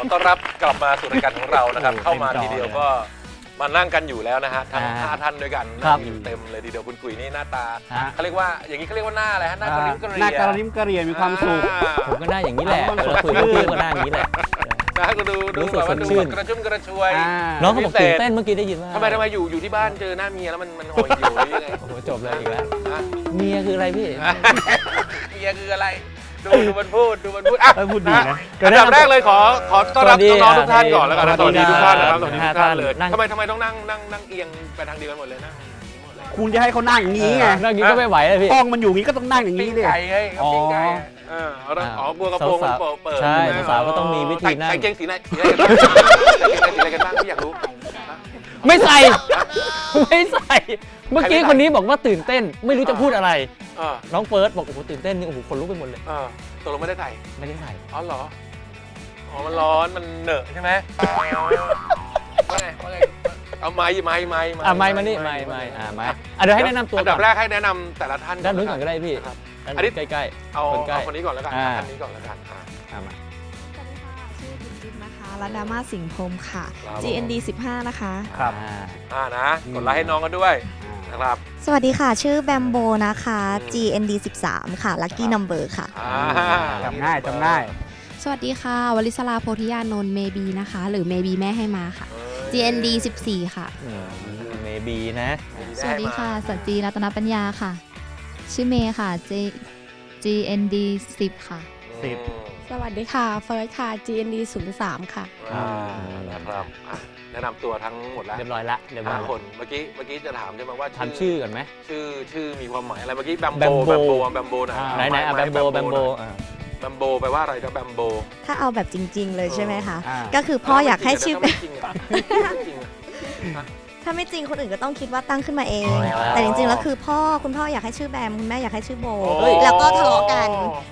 อต้อนรับกลับมาสู่รายการของเรานะครับโอ้โหเข้ามาเต็มจอทีเดียวเลยก็มานั่งกันอยู่แล้วนะฮะทั้งอ่าห้าท่านด้วยกันครันั่บงอยู่เต็มเลยทีเดียวคุณกุ๋ยนี่หน้าตาฮะเขาเรียกว่าอย่างนี้เขาเรียกว่าหน้าอะไรฮะหน้ากระลิ้มกระเหรีหน้ากระริมกระเหรียนมีความสุขอ่าผมก็หน้าอย่างนี้แหละเอาเวลาคุยกับพี่ก็หน้าอย่างนี้แหละนะฮะก็ดูดูรู้สึกแบบว่าสดดูชื่แบนบกระชุ่มกระชวยอ่าน้องเขาบอกตื่นเต้นเมื่อกี้ได้ยินว่าทำไมทำไมอยู่อยู่ที่บ้านเจอหน้าเมียแล้วมันมันห่อยอยู่หรือยังไงโอ้โหจบเลยอีกแล้วฮะเมียคืออะไรพี่เมียคืออะไร ดูดูมันพูดดูมันพูดอะเออพูดดีนะอันดับแรกเลยขอขอต้อนรับสวัสดีน้องๆทุกท่านก่อนแล้วกันนะสสวัวัสสดีดีทุกท่านนะครับคสรับวัสดีทุกท่านเลยนั่ง ทำไมทำไมต้องนั่งนั่งนั่งเอียงไปทางเดียวกันหมดเลยนั่งหมดเลยคุณจะให้เขานั่งอย่างนี้ไงเรื่องนี้ก็ไม่ไหวเลยพี่ กล้องมันอยู่อย่างนี้ก็ต้องนั่งอย่างปิ้นี้งดิไก่ไงเขาปิ้งไก่อ๋อเออเอาละอ๋อบัวกระโปรงมันเปิดเปิดใช่ไหมสาวๆก็ต้องมีวิธีนั่ง ใส่เกงสีไหนสีอะไรกันบ้างใส่เกงสีอะไรกันบ้างพี่อยากรู้ ไม่ใส่ ไม่ใส่ เมื่อกี้คนนี้บอกว่าตื่นเต้น ไม่รู้จะพูดอะไร เออน้องเฟิร์สบอกโอ้โหตื่นเต้นนี่โอ้โหคนลุกไปหมดเลย เออตกลงไม่ได้ใส่ไม่ได้ใส่อ๋อเหรอ อ๋อ มันร้อน มันเหนอะใช่ไหมว่าไงว่าไงเอาไม้ไม้ไม้อะไม่มานี่ไม่ไม่อะไม่อะเดี๋ยวให้แนะนำตัวอันก่ดัอบนแรกให้แนะนำแต่ละท่านด้านนู้นก่อนก็ได้พี่ครับ ด้านอันนี้ใกล้ เอาคนใกล้เอาคนนี้ก่อนแล้วกันอ่าท่านนี้ก่อนแล้วกันอะ ๆอะมา สวัสดีค่ะ ชื่อบิ๊กบิ๊กนะคะรัตดามาสิงห์พรหมค่ะ ครับ GND 15 นะคะ ครับอ่าอ่านะ กดไลค์ให้น้องกันด้วย นะครับ สวัสดีค่ะ ชื่อแบมโบนะคะอืม GND 13 ค่ะ Lucky Number ค่ะ อ่าจำง่ายจำง่าย สวัสดีค่ะ วลิศราโพธิยานนท์เมบีนะคะ หรือเมบีแม่ให้มาค่ะเอ้ย GND 14 ค่ะ เมบีนะ สวัสดีค่ะสัจจีรัตนปัญญาค่ะ ชื่อเมย์ค่ะ J GND 10 ค่ะ สิบ สวัสดีค่ะ เฟิร์สค่ะ GND 03 ค่ะ อ่านะครับอะแนะนำตัวทั้งหมดแล้วเรียบร้อยละเรียบร้อห้ายละคนเมื่อกี้เมื่อกี้จะถามใช่ไหมว่าทำชื่อก่อนไหม ชื่อชื่อมีความหมายอะไรเมื่อกี้แบมแบโบมโบแบมโบแบมโบนะอ่าไหนไหนอะแบมโบแบมโบอะแบมโบแปลว่าอะไรนะแบมโบถ้าเอาแบบจริง ๆ เลยใช่ไหมคะ อ่า ก็คือพ่ออยากให้ชื่อถ้าไม่จริงอะถ้าไม่จริงอะถ้าไม่จริงคนอื่นก็ต้องคิดว่าตั้งขึ้นมาเองอ๋อแต่จริงๆแล้วคือพ่อคุณพ่ออยากให้ชื่อแบมคุณแม่อยากให้ชื่อโบ เฮ้ย แล้วก็ทะเลาะกัน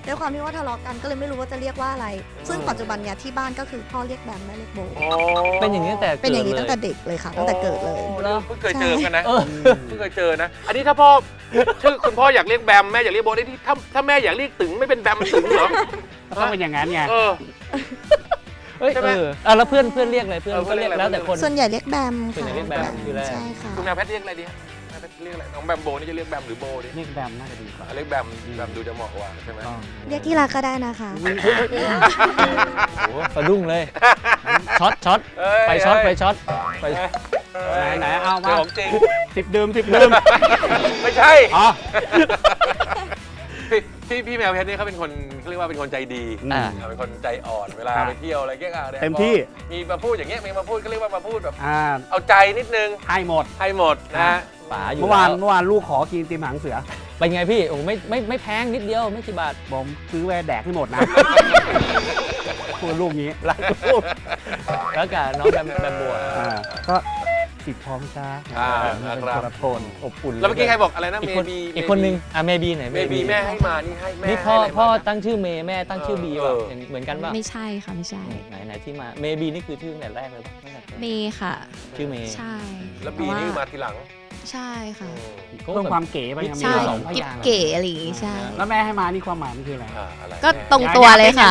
ด้วยความที่ว่าทะเลาะกันก็เลยไม่รู้ว่าจะเรียกว่าอะไร ซึ่งปัจจุบันเนี่ยที่บ้านก็คือพ่อเรียกแบมแม่เรียกโบอ๋อเป็นอย่างนี้ตั้งแต่เป็นอย่างนี้กิดตั้งแต่เด็กเลยค่ะตั้งแต่เกิดเลย โอ้เพิ่งเคยเจอกันนะเออ เพิ่งเคยเจอนะ อันนี้ถ้าพ่อชื่อคุณพ่ออยากเรียกแบมแม่อยากเรียกโบได้ที่ถ้าถ้าแม่อยากเรียกตึงไม่เป็นแบมตึงเหรอ ก็ต้องเป็นอย่างนั้นไง เออ เอ้ยใช่ไหมเอออะแล้วเพื่อนเพื่อนเรียกอะไรเพื่อนเออเพื่ก็อนเรีเรียยกกอะไร แล้วแต่คน ส่วนใหญ่เรียกแบมส่วนค่ะใหญ่เรียกแบมคือแรกใช่ค่ะ คุณแมวแพทย์เรียกอะไรดีแมวแพทย์เรียกอะไรน้องแบมโบนี่จะเรียกแบมหรือโบดิเรียกแบมน่าจะดีกว่าอะเรียกแบมแบมดูจะเหมาะกว่าใช่ไหมต้องเรียกที่รักก็ได้นะคะ โอ้โหสะดุ้งเลยช็อตช็อตเอ้ยไปช็อตไปช็อตไปไหนไหนเอาเจมาอของจริง สิบดื่มสิบดื่ม ไม่ใช่ อ๋อ พี่พี่พี่แมวเพชรนี่เขาเป็นคนเขาเรียกว่าเป็นคนใจดีอ่าอ่าเป็นคนใจอ่อนเวลาครับไปเที่ยวอะไรเงี้ยอะนี่ยเต็มที่ พอมีมาพูดอย่างเงี้ยมีมาพูดก็เรียกว่ามาพูดแบบ อ่าเอาใจนิดนึงให้หมด ให้หมดนะฮะป๋าอยู่เมื่อวานแล้วเมื่อวานลูกขอกินติมหางเสือ เป็นไงพี่โอ้โหไม่ไม่ไม่แพงนิดเดียวไม่กี่บาท ผมซื้อแวแดกให้หมดนะ พูดลูกนี้รักลูกแล้วกับน้องแบมแบมบัว อ่าก็ สิบพร้อมจ้าอ่าเป็นครับ คนละโทนอบอุ่นแล้วเมื่อกี้ใครบอกอะไรนะอีกเมคนบีอีกคนนึงอะเมบีไหนเมบีแม่ให้มานี่ให้แม่นี่พ่อให้ะไรพ่อมานะตั้งชื่อเมย์แม่ตั้งชื่อบีเอป่ะอเห็นเหมือนกันป่ะไม่ใช่ค่ะไม่ใช่ ไหนไหนที่มาเมบีนี่คือชื่อตั้งแต่แรกเลยป่ะตั้งแต่เมย์ค่ะ ชื่อเมย์ใช่แล้วบีนี่มาทีหลังใช่ค่ะอืมเพิ่มความเก๋ไปยังมีใช่สองพกิ๊บยางค์เก๋อะไรอย่างงี้ใช่ แล้วแม่ให้มานี่ความหมายมันคืออะไร อ่าอะไรก็แม่ตรงตัวเลยค่ะ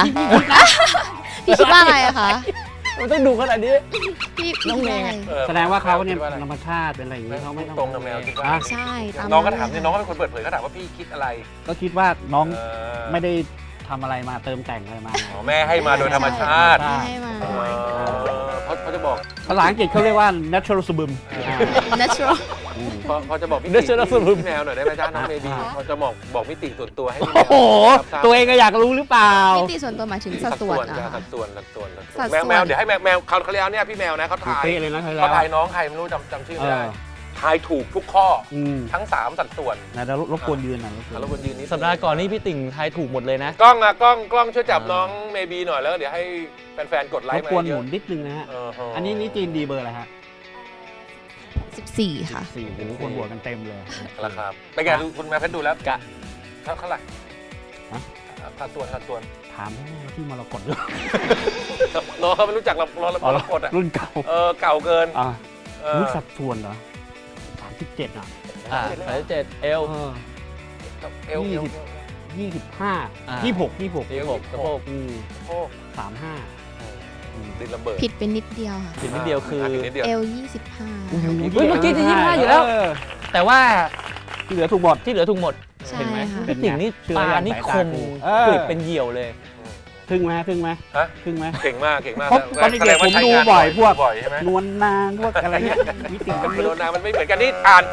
พี่คิดว่าอะไรอะคะ มันต้องดูขนาดนี้ พี่น้องเมย์ไงออแสดงว่าเขาเนี่ยคิดอะไรธรรมชาติเป็นอะไรอย่างนี้เขาไม่ตรงต้กัอบงแมวคิดว่าอะใช่ตามน้องก็ถามเลนี่ยน้องก็เป็นคนเปิดเผยเขาถามว่าพี่คิดอะไร ก็คิดว่าน้องเออไม่ได้ทำอะไรมาเติมแต่งอะไรมา อ๋อแม่ให้มาโดยธรรมชาติ ใช่ให้มา จะบอกภาษาอังกฤษเขาเรียกว่า natural subum natural พอพอจะบอกพี่เดี๋ยวเชิญเราสรุป พี่แมวหน่อยได้ไหมจ้าน้องเมบีพอจะบอกบอกมิติส่วนตัวให้พี่แมโอ้วโห รับทราบตัวเองก็อยากรู้หรือเปล่า มิติส่วนตัวหมายถึงสัดส่วนนะจ้ะคะ สัดส่วนสัดส่วนสัดส่สัวนดแมวส่วนแมวเดี๋ยวให้แมวแมวเขาเขาแล้วเนี่ยพี่แมวนะเขาทายเป๊ะเลยนะเธอแล้เขาวทายน้องใครไม่รู้จำจำชื่อเอไม่ได้อ ทายถูกทุกข้ออืมทั้งสามสัดส่วน นะเดี๋ยวรบกวนยืนหน่อยรบกวน แล้วคนยืนนี้สัปดาห์ก่อนนี่พี่ติ่งทายถูกหมดเลยนะ กล้องอะกล้องกล้องช่วยจับอ่าน้องเมบีหน่อยแล้วเดี๋ยวให้แฟนๆกดไลรค์บมากวนเยหมุอะนนิดนึงนะฮะเออฮะอันนี้นี่จีนดีเบอร์อะไรฮะ14 ค่ะ สี่โอ้โหคนบวกกันเต็มเลย ราคาเป็นไงดูคุณแม่เพชรดูแล้วกะ เท่าเท่าไหร่ฮะ สัดส่วนสัดส่วนถามแม่ที่มรกตด้วยน้องเขาไม่รู้จักเราเราเราเรากดอะรุ่นเก่าเออเก่าเกินอ่าเออรู้สัดส่วนเหรอ สามสิบเจ็ดอะอ่าสายเจ็ดเอลเออเอวเอวยี่สิบห้าอ่ายี่หกยี่หกยี่หกสะโพกอืมโอ้สามห้าเดินระเบิดผิดไปนิดเดียวค่ะผิดนิดเดียวคือผิดนิดเดียว L เฮ้ยเมื่อกี้จะ25อยู่แล้ว เแต่ว่าที่เหลือถูกหมด ที่เหลือถูกหมดใช่เห็นไหมค่ะ พี่ติ๋งนี่เชื่อตาอย่างนี่สายคตามกูเออ กริบเป็นเหยี่ยวเลย ทึ่งไหมทึ่งไหมฮะ ทึ่งไหมเก่งมากเก่งมากเพราะตอนเด็กๆแสงว่าผมใช้ดูงานบ่อยพวกบ่อยใช่ไหมนวลนางพวกอะไรเงี้ยวิติมันโดนนามันไม่เหมือนกันนี่อ่าน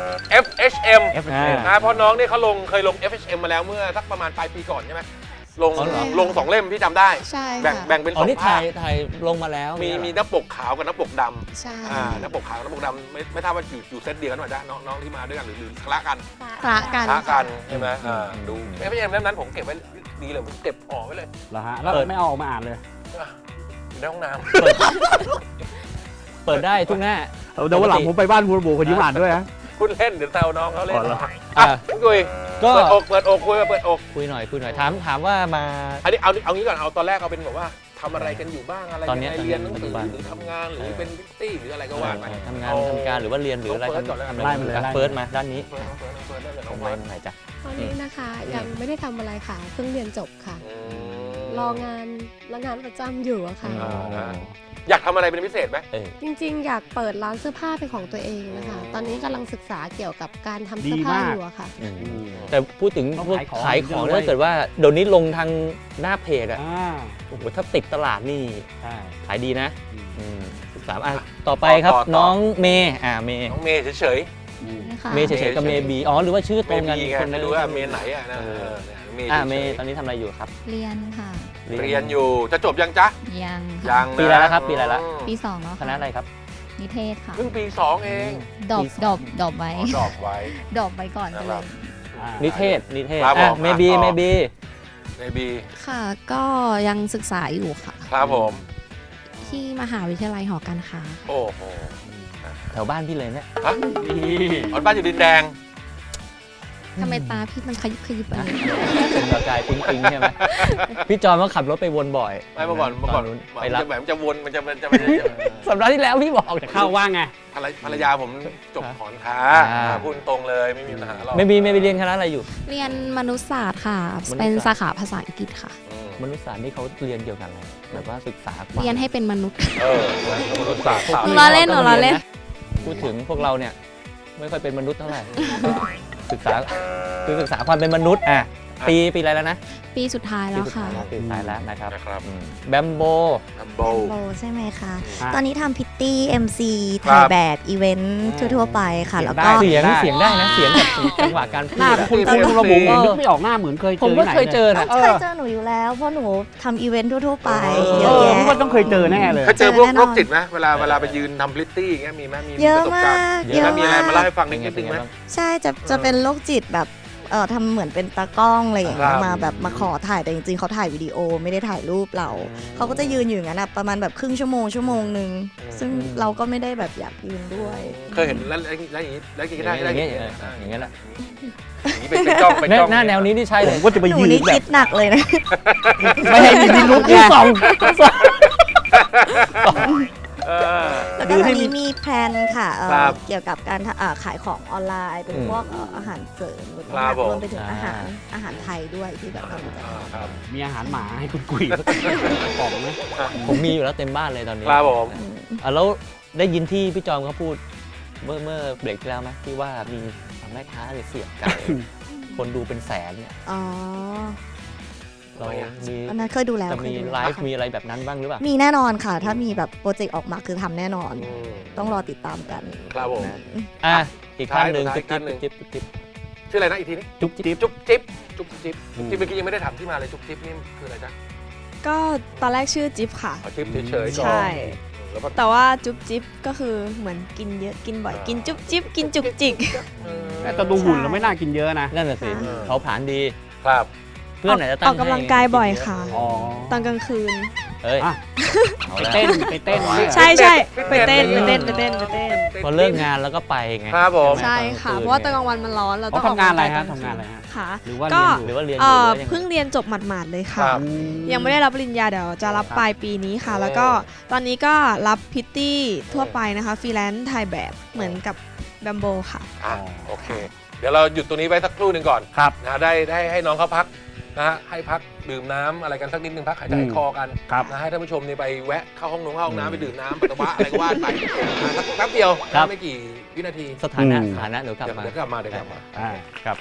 FHM เอฟอ่านะเพราะน้องนี่เขาลงเคยลง FHM มาแล้วเมื่อสักประมาณปลายปีก่อนใช่ไหมลงอ๋อเหรอ ลงสองเล่มพี่จำได้ ใช่แบ่งค่ะแบ่งเป็นอ๋สอองนี่ภาถ่าคยถ่ายลงมาแล้วมีเนี่ยเหรอมีหน้าปกขาวกับหน้าปกดใช่ำอ่าหน้าปกขาวกับหน้าปกดำไม่ไม่ทราบว่าอยู่อยู่เซตเดียวกันหรือเปล่าจ๊ะน้องน้องที่มาด้วยกันหรือหรือคละกัน พระกันคละกัค่ะนใช่ไหมอ่าดู FHM เล่มนั้นผมเก็บไว้ ดีเลยผมเก็บห่อไว้เลยเหรอฮะแล้วไม่เอาออกมาอ่านเลย อะอยู่ในห้องน้เปิดได้ทุกหน้าเดี๋ยววันหลังผมไปบ้านคุณโบคนยิ้มอ่านด้วยนะำพูดเล่นเดี๋ยวแซวน้องเขาเล่นอ๋อเหรอ อะพี่กุยก็เปิดอกเปิดอกคุยมาเปิดอก คุยหน่อยคุยหน่อยถามถามว่ามา อันนี้เอาเอางี้ก่อนเอาตอนแรกเอาเป็นแบบว่าทำอะไรกันอยู่บ้างอะไรตอนเนี้ยยังไงเรียนหนังสือปัจจุบัน หรือทำงานหรือเออเป็นพิตตี้หรืออะไรก็ว่าไป ทำงานทำการหรือว่าเรียนหรืออะไรเอาเฟิร์สก่อนแล้วกัน ทำอะไรไล่มาเลยไล่มา เฟิร์สมาด้านนี้เฟิร์สเฟิร์สเฟิร์สได้เลยตน้รองงเฟิไว้ร์สตรงไหนจ๊ะ ตอนนี้นะคะยังไม่ได้ทำอะไรค่ะเพิ่งเรียนจบค่ะอืมรองานรองานประจำอยู่อะค่ะ อ่านะอยากทำอะไรเป็นพิเศษไหม เออ จริงๆ อยากเปิดร้านเสื้อผ้าเป็นของตัวเองนะคะอืมตอนนี้กำลังศึกษาเกี่ยวกับการทำดีเสื้อผ้ามาก อยู่อะค่ะอืมอืมแต่พูดถึงต้องพวกขายของขายของเยอะถ้าเกิดว่าเดี๋ยวนี้ลงทางหน้าเพจอะอ่าโอ้โหถ้าติดตลาดนี่ใช่ ขายดีนะอืม อืมศึกษาอะต่อไปครับน้องเมย์อ่าเมย์น้องเมย์เฉยอืมนี่ค่ะ เมย์เฉยๆกับเมย์บีอ๋อหรือว่าชื่อๆตรงกันเมย์ไงคนไม่นั้นรู้ว่าเมย์ไหนอะนะเออเออเนี่ยเมย์อ่าเฉเมยย์ตอนนี้ทำอะไรอยู่ครับเรียนค่ะๆเรียนอยู่จะจบยังจ๊ะยังยัค่ะงนะปีอะไรแล้วครับปีอะไรแล้วมปีสองแล้วคณะอะไรครับ นิเทศค่ะเพิ่งปีสองเองดอบปีสองดอบดอบไว้อ๋อดรอกไว้ดอบไว้ก่อนนะก็คเลรับยอ่านิเทศนิเทศครับอะผมเมย์บีอะต่อ เมย์บี เมย์บีค่ะ ก็ยังศึกษาอยู่ค่ะ ครับผม ที่มหาวิทยาลัยหอการค้าโอ้โหแถวบ้านพี่เลยเนี่ยฮะนี่อ๋อบ้านอยู่ดินแดง ทำไมตาพี่มันขยิบขยิบอะไรเป็นประกายปิ๊งปิ๊งใช่ไหมพี่จอมก็ขับรถไปวนบ่อยไม่เมื่อก่อนเมื่อก่อนตไปไปรัรับบแบบมันจะวนมันจะมันจะมันจะสัปดาห์ที่แล้วพี่บอกจะเข้าว่างไงภรรยภรรยาผมจบถอนค้าอ่าพูดตรงเลยไม่มีปัญหาหรอกไม่มีไม่ไปเรียนคณะอะไรอยู่ เรียนมนุษยศาสตร์ค่ะมนุษยศาสตร์เป็นสาขาภาษาอังกฤษค่ะอื มมนุษยศาสตร์นี่เขาเรียนเกี่ยวกับอะไรแบบว่าศึกษาความเรียนให้เป็นมนุษย์ เออมนุษยศาสตร์หนูล้อเล่นหนูล้อเล่น พูดถึงพวกเราเนี่ย ไม่ค่อยเป็นมนุษย์เท่าไหร่ศึกษาคือศึกษาความเป็นมนุษย์อะ ปีปีอะไรแล้วนะปีสุดท้ายปีแล้วสุดค่ะท้ายแล้วปีสุดท้ายแล้วนะครับนะครับอืมแบมโบอัมโบ โบใช่ไหมคะอะตอนนี้ทำพิตตี้ MC ครัถ่ายบแบบอีเวนต์ทั่วๆไปค่ะเสียงแล้วได้ก็ เสียงได้เสียงได้นะเสียงแบบจังหวะการพูหน้าดอะคุณคุณระบุนึกไม่ออกหน้าเหมือนเคยเจอผมก็ที่ไหนเคยเจอนะเคยเจอหนูอยู่แล้ว เพราะหนูทำอีเวนต์ทั่วๆไปเออเยเออะอแยะ พี่ว่าต้องเคยเจอแน่เลยเคยเจอพวกเจอแน่นอน โรคจิตไหมเวลาเวลาไปยืนทำพลิตตี้อย่างเงี้ยมีไหมมีเยอะประสบการณ์มากเยอะไหมมีอะไรมาเล่าให้ฟังเป็นินดไงนึเป็นงไงไหมบ้างใช่จะจะเป็นโรคจิตแบบ เออทำเหมือนเป็นตากล้องอะไรอย่างเงี้คยรับ มาแบบมาขอถ่ายแต่จริงๆเขาถ่ายวิดีโอไม่ได้ถ่ายรูปเรา เขาก็จะยืนอยู่อย่างนั้นอะประมาณแบบครึ่งชั่วโมงชั่วโมงหนึ่งซึ่งเราก็ไม่ได้แบบอยากยืนด้วย เคยเห็นแล้วแล้วแล้วอย่างนี้แล้วอย่างนี้อได้ย่างได้เงี้ยได้อย่างเงี้ยแหละอย่างนี้เป็นเป็นจ้องเป็นหน้าจ้องหน้าแนวนี้นี่ใช่ผเลยมก็จะไปหนูยืนนี่แบคิบ ดหนักเลยนะ ไม่ให้มีพิรุษที่สองสองเออ แล้วก็ตอนนี้มีแพลนค่ะเอ่อครับเกี่ยวกับการทำเอ่อขายของออนไลน์ เป็นอืมพวกเอ่ออาหารเสริมหรือครับผม รวมไปถึงอ่าอาหารอาหารไทยด้วยที่แบบเราจะทำครับ มีอาหารหมาให้คุณกุยกล่องไหมผมมีอยู่แล้วเต็มบ้านเลยตอนนี้ครับผม อะแล้วได้ยินที่พี่จอมเขาพูดเมื่อเมื่อเบรกที่แล้วไหมที่ว่ามีแม่ค้าเนี่ยเสียบไก่ คนดูเป็นแสนเนี่ย อ๋อ เรามีอันนั้นเคยดูแล้วจะมีเคยดูไลแล้วฟ์มีอะไรแบบนั้นบ้างหรือเปล่ามีแน่นอนค่ะ ถ้ามีแบบโปรเจกต์ออกมาคือทำแน่นอน อืมต้องรอติดตามกัน ครับผมอะอีกท่านหนึ่งท้ายจุ๊บท่านหนึ่งจิ๊บจุ๊บจิ๊บชื่ออะไรนะอีกทีนี้จุ๊บจิ๊บ จุ๊บจิ๊บจุ๊บจิ๊บจุ๊บจิ๊บเมื่อกี้ยังไม่ได้ถามที่มาเลยจุ๊บจิ๊บนี่คืออะไรจ๊ะก็ตอนแรกชื่อจิ๊บค่ะ เอาจิ๊บเฉยๆก่อนใช่ แล้วก็ แต่ว่าจุ๊บจิ๊บก็คือเหมือนกินเยอะกินบ่อยกินจุ๊บจิ๊บกินจุกจิก แต่ดูหุ่นแล้วไม่น่ากินเยอะนะ นั่นน่ะสิเออเขาผลานดี ครับเพื่อนไหนจะตั้งออกกำลังกายบ่อยค่ะ อ๋อตอนกลางคืนเอ้ยอะ เอาไปแล้วเต้นไปเต้นเนี่ยใช่ใช่ไปเต้นไปเต้นไปเต้นไปเต้น พอเลิกงานแล้วก็ไปไงครับผม ใช่ค่ะ เพราะว่าตอนกลางวันมันร้อนเราต้เขาองออกทำงานอะไรกำลัฮะกยทำงานอะไรฮะ ค่ะหรือว่าก็เรียนอยู่ หรือว่าเรียนอเอ่ยู่หรืออว่ายังไง เพิ่งเรียนจบหมาดๆเลยคค่ะรับ ยังไม่ได้รับปริญญาเดี๋ยวจะรับปลายปีนี้ค่ะ แล้วก็ตอนนี้ก็รับพิตตี้ทั่วไปนะคะฟรีแลนซ์ถ่ายแบบเหมือนกับแบมโบค่ะ อะโอเค เดี๋ยวเราหยุดตรงนี้ไว้สักครู่หนึ่งก่อนครับ นะได้ได้ให้น้องเขาพัก นะฮะให้พักดื่มน้ำอะไรกันสักนิดนึงพักหายใจหายคอกันครับนะให้ท่านผู้ชมนี่ไปแวะเข้าห้องน้ำเข้าห้องน้ำไปดื่มน้ำปัสสาวะอะไรก็ว่าไปนะสักแป๊บเดียวครับ ไม่กี่วินาทีสถานะอืม สถานะเดี๋ยวกลับเดี๋ยวมา เดี๋ยวกลับมาเดี๋ยวกลับมา อ่าครับ